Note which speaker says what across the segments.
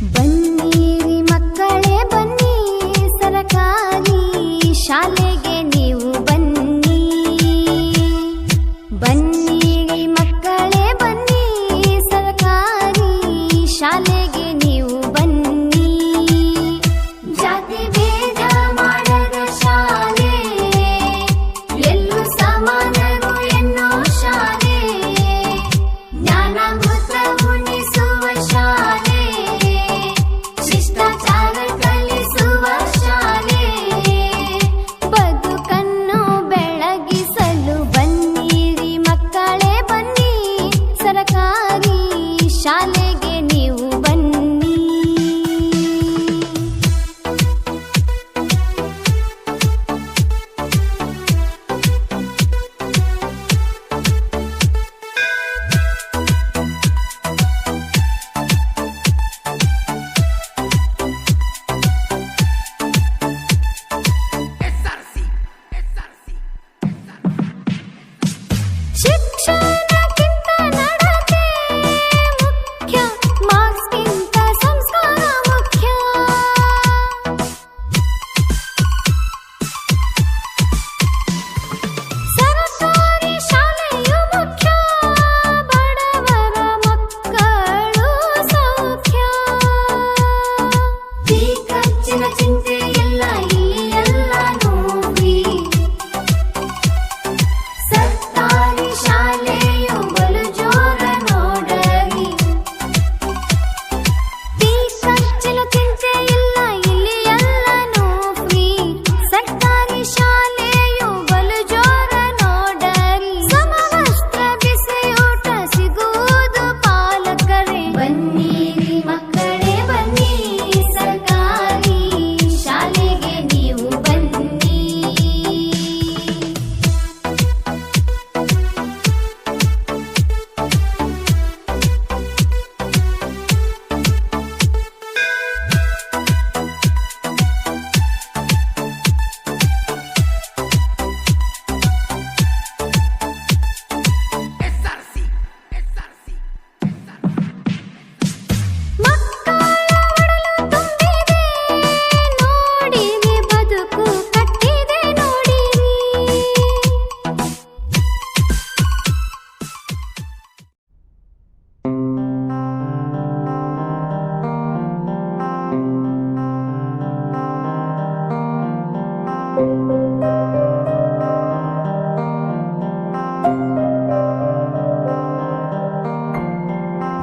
Speaker 1: ಬನ್ನಿರಿ ಮಕ್ಕಳೇ ಬನ್ನಿ ಸರಕಾರಿ ಶಾಲೆಗೆ ನೀವು ಬನ್ನಿ. ಬನ್ನಿರಿ ಮಕ್ಕಳೇ ಬನ್ನಿ ಸರಕಾರಿ ಶಾಲೆಗೆ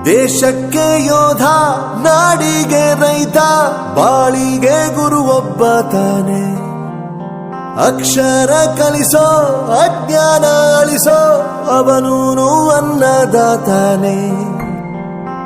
Speaker 2: ದೇಶಕ್ಕೆ ಯೋಧ ನಾಡಿಗೆ ರೈತ ಬಾಳಿಗೆ ಗುರು ಒಬ್ಬ ತಾನೆ. ಅಕ್ಷರ ಕಲಿಸೋ ಅಜ್ಞಾನ ಅಳಿಸೋ ಅವನೂನು ಅನ್ನದಾತಾನೆ.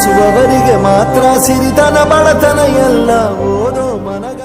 Speaker 2: ಓದಿಸುವವರಿಗೆ ಮಾತ್ರ ಸಿರಿತನ ಬಡತನ ಎಲ್ಲ ಓದೋ ಮನಗ